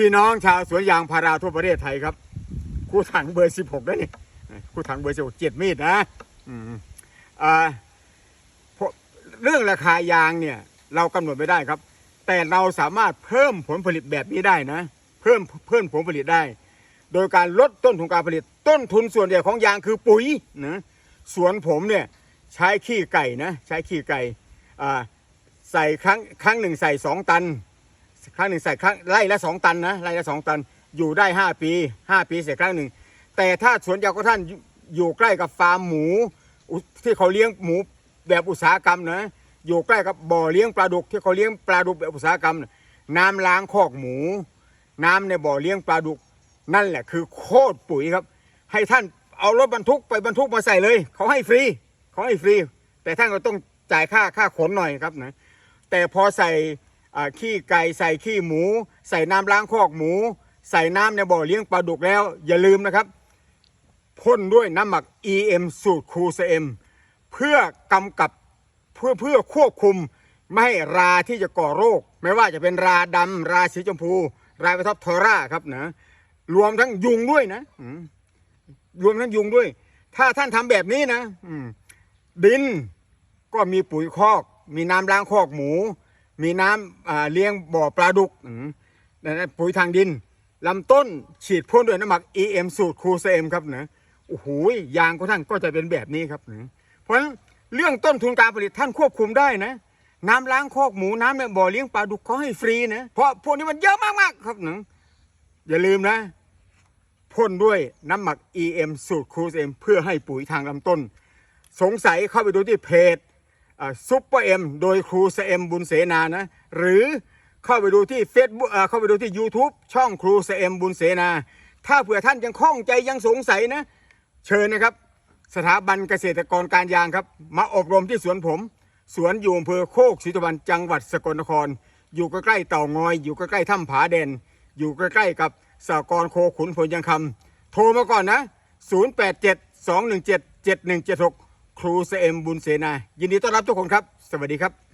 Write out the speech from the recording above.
พี่น้องชาวสวนยางพาราทั่วประเทศไทยครับ คู่ถังเบอร์16ด้วยนี่คู่ถังเบอร์16เจ็ดมีดนะเรื่องราคายางเนี่ยเรากำหนดไม่ได้ครับ แต่เราสามารถเพิ่มผลผลิตแบบนี้ได้นะ เพิ่มเพิ่มผลผลิตได้ โดยการลดต้นทุนการผลิต ต้นทุนส่วนใหญ่ของยางคือปุ๋ยนะสวนผมเนี่ยใช้ขี้ไก่นะ ใช้ขี้ไก่ใส่ครั้งครั้งหนึ่งใส่สองตัน ครั้งหนึ่งใส่ครั้งไร่ละสองตันนะไร่ละสองตัน อยู่ได้ห้าปีห้าปีเสร็จครั้งหนึ่ง แต่ถ้าสวนยางของท่านอยู่ใกล้กับฟาร์มหมูที่เขาเลี้ยงหมูแบบอุตสาหกรรมนะอยู่ใกล้กับบ่อเลี้ยงปลาดุกที่เขาเลี้ยงปลาดุกแบบอุตสาหกรรมน่ะน้ำล้างคอกหมู น้ำในบ่อเลี้ยงปลาดุก นั่นแหละคือโคตรปุ๋ยครับ ให้ท่านเอารถบรรทุกไปบรรทุกมาใส่เลย เขาให้ฟรีเขาให้ฟรี แต่ท่านก็ต้องจ่ายค่าค่าขนหน่อยครับนะแต่พอใส่ ขี้ไก่ใส่ขี้หมู ใส่น้ำล้างคอกหมู ใส่น้ำในบ่อเลี้ยงปลาดุกแล้ว อย่าลืมนะครับพ่นด้วยน้ำหมัก EM สูตรครูเอ็มเพื่อกำกับเพื่อเพื่อควบคุมไม่ให้ราที่จะก่อโรค ไม่ว่าจะเป็นราดำราสีชมพู ราไปท็อปทอร่าครับนะรวมทั้งยุงด้วยนะรวมทั้งยุงด้วย ถ้าท่านทำแบบนี้นะอืดินก็มีปุ๋ยคอก มีน้ำล้างคอกหมู มีน้ำอ่าเลี้ยงบ่อปลาดุกนะปุ๋ยทางดินลำต้นฉีดพ่นด้วยน้ำหมัก EM สูตรคูเซมครับเนะโอ้โหยางของท่านก็จะเป็นแบบนี้ครับนะเพราะฉะนั้นเรื่องต้นทุนการผลิตท่านควบคุมได้นะ น้ำล้างคอกหมูน้ำในบ่อเลี้ยงปลาดุกเขาให้ฟรีนะเพราะพวกนี้มันเยอะมากๆครับนะอย่าลืมนะพ่นด้วยน้ำหมัก EM สูตรครูเอ็มเพื่อให้ปุ๋ยทางลำต้น สงสัยเข้าไปดูที่เพจ ซุปเปอร์เอ็มโดยครูเอ็มบุญเสนานะ หรือเข้าไปดูที่ Facebook เข้าไปดูที่ YouTube ช่องครูเอ็มบุญเสนา ถ้าเผื่อท่านยังข้องใจยังสงสัยนะ เชิญนะครับ สถาบันเกษตรกรการยางครับ มาอบรมที่สวนผม สวนอยู่อำเภอโคกศรีตะวันจังหวัดสกลนคร อยู่ใกล้ๆเต่างอย อยู่ใกล้ๆถ้ำผาแดน อยู่ใกล้ๆกับสากรโคขุนพลยังคำโทรมาก่อนนะ 087 217 7176 รูเซเอ็มบุญเสนายินดีต้อนรับทุกคนครับ สวัสดีครับ